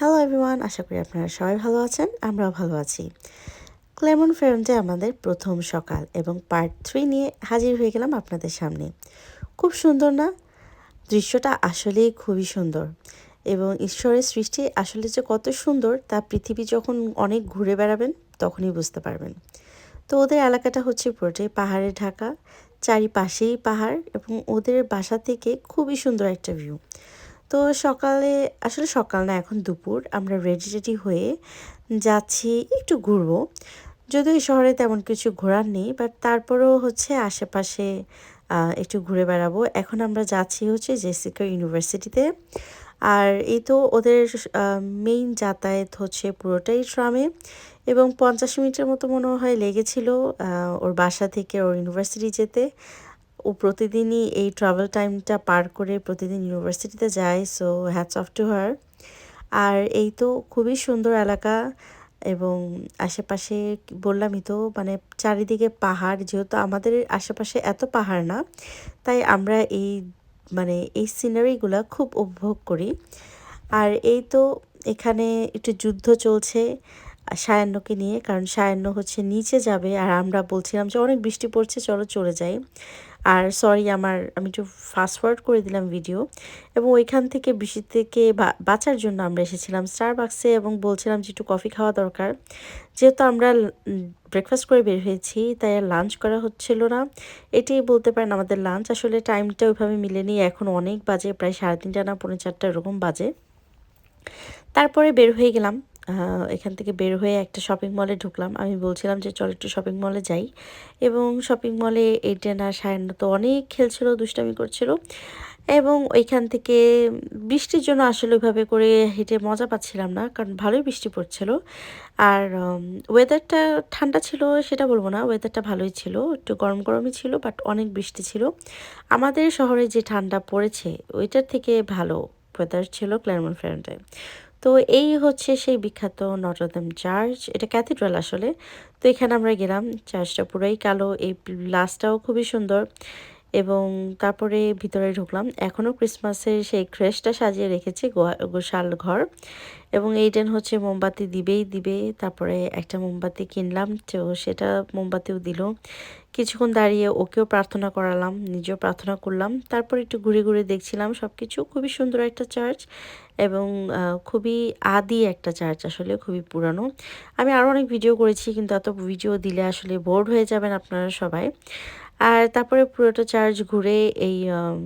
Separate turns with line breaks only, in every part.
Hello everyone আশা করি আপনারা সবাই ভালো আছেন, আমরাও ভালো আছি। ক্লেমন ফেরন্টে আমাদের প্রথম সকাল এবং পার্ট থ্রি নিয়ে হাজির হয়ে গেলাম আপনাদের সামনে। খুব সুন্দর না? দৃশ্যটা আসলেই খুবই সুন্দর এবং ঈশ্বরের সৃষ্টি আসলে যে কত সুন্দর তা পৃথিবী যখন অনেক ঘুরে বেড়াবেন, তখনই বুঝতে পারবেন। তো ওদের এলাকাটা হচ্ছে পুরোটাই পাহাড়ে ঢাকা, চারিপাশেই পাহাড় এবং ওদের বাসা থেকে খুবই সুন্দর একটা ভিউ তো সকালে, আসলে সকাল না, এখন দুপুর। আমরা রেডি রেডি হয়ে যাচ্ছি, একটু ঘুরবো। যদিও এই শহরে তেমন কিছু ঘোরার নেই বাট তারপরেও হচ্ছে আশেপাশে একটু ঘুরে বেড়াবো। এখন আমরা যাচ্ছি হচ্ছে জেসিকা ইউনিভার্সিটিতে আর এই তো ওদের মেইন যাতায়াত হচ্ছে পুরোটাই ট্রামে। এবং পঞ্চাশ মিনিটের মতো মনে হয় লেগেছিল ওর বাসা থেকে ওর ইউনিভার্সিটি যেতে। ও প্রতিদিনই এই ট্রাভেল টাইমটা পার করে প্রতিদিন ইউনিভার্সিটিতে যায় so hats off to her আর এই তো খুবই সুন্দর এলাকা এবং আশেপাশে বললামই তো মানে চারিদিকে পাহাড়, যেহেতু আমাদের আশেপাশে এত পাহাড় না, তাই আমরা এই মানে এই সিনারিগুলো খুব উপভোগ করি। আর এই তো এখানে একটু যুদ্ধ চলছে সায়ান্নকে নিয়ে, কারণ সায়ান্ন হচ্ছে নিচে যাবে। আর আমরা বলছিলাম যে অনেক বৃষ্টি পড়ছে, চলো চলে যাই। আর সরি আমার, আমি একটু ফাস্ট ফরওয়ার্ড করে দিলাম ভিডিও এবং ওইখান থেকে বৃষ্টি থেকে বাঁচার জন্য আমরা এসেছিলাম স্টার বাক্সে এবং বলছিলাম যে একটু কফি খাওয়া দরকার। যেহেতু আমরা ব্রেকফাস্ট করে বের হয়েছি, তাই আর লাঞ্চ করা হচ্ছিল না। এটাই বলতে পারেন আমাদের লাঞ্চ আসলে টাইমটা ওইভাবে মিলেনি। এখন অনেক বাজে, প্রায় সাড়ে তিনটা না, পৌনে চারটা এরকম বাজে। তারপরে বের হয়ে গেলাম। এখান থেকে বের হয়ে একটা শপিং মলে ঢুকলাম। আমি বলছিলাম যে, চল একটু শপিং মলে যাই। এবং শপিং মলে এইটেন আর সায়ান্ন তো অনেক খেলছিল, দুষ্টামি করছিল। এবং ওইখান থেকে বৃষ্টির জন্য আসলে ওইভাবে করে হেঁটে মজা পাচ্ছিলাম না, কারণ ভালোই বৃষ্টি পড়ছিল। আর ওয়েদারটা ঠান্ডা ছিল, সেটা বলব না। ওয়েদারটা ভালোই ছিল, একটু গরম গরমই ছিল বাট অনেক বৃষ্টি ছিল। আমাদের শহরে যে ঠান্ডা পড়েছে, ওইটার থেকে ভালো ওয়েদার ছিল ক্ল্যারমন ফ্রেন্ডে তো এই হচ্ছে সেই বিখ্যাত নটরদাম চার্চ, এটা ক্যাথিড্রাল আসলে। তো এখানে আমরা গেলাম, চার্চটা পুরোই কালো, এই লাস্টটাও খুবই সুন্দর। এবং তারপরে ভিতরে ঢুকলাম। এখনও ক্রিসমাসের সেই ক্রেশটা সাজিয়ে রেখেছে গোশাল ঘর। এবং এই ডেন হচ্ছে মোমবাতি দিবেই, দিবে। তারপরে একটা মোমবাতি কিনলাম, তো সেটা মোমবাতিও দিল। কিছুক্ষণ দাঁড়িয়ে ওকেও প্রার্থনা করালাম, নিজেও প্রার্থনা করলাম। তারপর একটু ঘুরে ঘুরে দেখছিলাম সব কিছু খুবই সুন্দর একটা চার্চ এবং খুবই আদি একটা চার্চ আসলে, খুবই পুরানো। আমি আরও অনেক ভিডিও করেছি, কিন্তু এত ভিডিও দিলে আসলে বোর্ড হয়ে যাবেন আপনারা সবাই। আর তারপরে পুরোটা চার্চ ঘুরে এই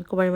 কুমারী